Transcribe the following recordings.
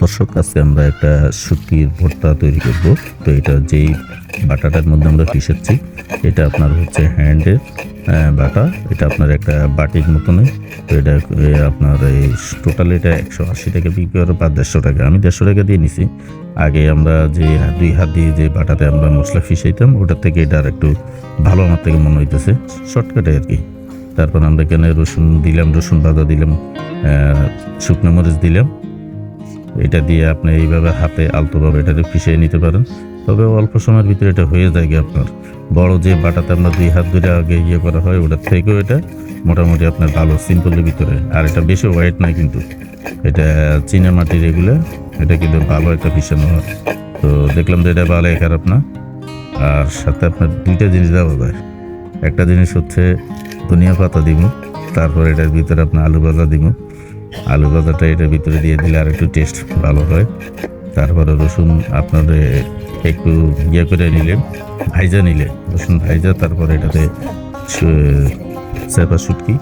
দর্শক, আজকে আমরা একটা শুটকির ভর্তা তৈরি করব। তো এটা যেই বাটাটার মধ্যে আমরা পিষেছি এটা আপনার হচ্ছে হ্যান্ডের বাটা। এটা আপনার একটা বাটির মতনই। তো এটা আপনার এই টোটাল এটা একশো আশি টাকা বিক্রি করে বা দেড়শো টাকা। আমি দেড়শো টাকা দিয়ে নিছি। আগে আমরা যে দুই হাত দিয়ে যে বাটাতে আমরা মশলা ফিসাইতাম ওটার থেকে এটা আর একটু ভালো আমার থেকে মনে হইতেছে। শর্টকাটে আর কি। তারপর আমরা এখানে রসুন দিলাম, রসুন বাদা দিলাম শুকনো মরিচ দিলাম। এটা দিয়ে আপনি এইভাবে হাতে আলতোভাবে এটাকে পিছিয়ে নিতে পারেন। তবে অল্প সময়ের ভিতরে এটা হয়ে যায় আপনার। বড় যে বাটাতে আমরা দুই হাত ধরে আগে ইয়ে করা হয় ওটার থেকেও এটা মোটামুটি আপনার ভালো, সিম্পলের ভিতরে। আর এটা বেশি ওয়েট নাই কিন্তু। এটা চীনা মাটির এগুলো এটা কিন্তু ভালো একটা পিছানো হয়। তো দেখলাম যে এটা ভালো খারাপ না। আর সাথে আপনার দুইটা জিনিস দেওয়া যায়। একটা জিনিস হচ্ছে ধনিয়া পাতা দিব, তারপর এটার ভিতরে আপনার আলু ভাজা দিব। আলু ভাজাটা এটার ভিতরে দিয়ে দিলে আর একটু টেস্ট ভালো হয়। তারপরে রসুন আপনার একটু ইয়ে করে নিলে ভাইজা নিলে রসুন ভাইজা, তারপরে এটাতে চেপা শুটকি,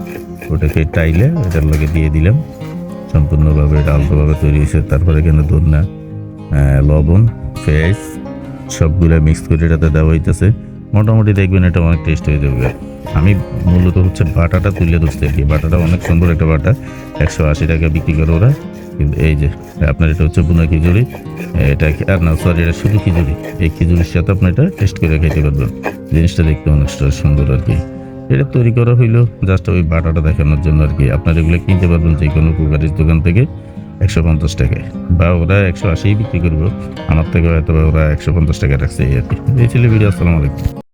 ওটাকে টাইলে এটার লগে দিয়ে দিলাম। সম্পূর্ণভাবে এটা আলতোভাবে তৈরি হয়েছে। তারপরে এখানে ধন্যা লবণ, পেঁয়াজ, সবগুলো মিক্স করে এটাতে দেওয়া হইতেছে। মোটামুটি দেখবেন এটা অনেক টেস্ট হয়ে যাবে। আমি মূলত হচ্ছে বাটাটা তুলে ধরছি আর কি। বাটাটা অনেক সুন্দর একটা বাটা, একশো আশি টাকা বিক্রি করে ওরা। কিন্তু এই যে, আপনার এটা হচ্ছে বুনা খিচুড়ি। এটা আর না সরি এটা শুধু খিচুড়ি। এই খিচুড়ির সাথে আপনি এটা টেস্ট করে খেতে পারবেন। জিনিসটা দেখতে অনেকটা সুন্দর আর কি। এটা তৈরি করা হইল জাস্ট ওই বাটাটা দেখানোর জন্য আর কি। আপনার এগুলো কিনতে পারবেন যে কোনো কুকারির দোকান থেকে। একশো পঞ্চাশ টাকায়। বা ওরা একশো আশি বিক্রি করব। আমার থেকে হয়তো ওরা একশো পঞ্চাশ টাকা রাখছে এই আর কি। এই ছিল ভিডিও, আসসালামু আলাইকুম।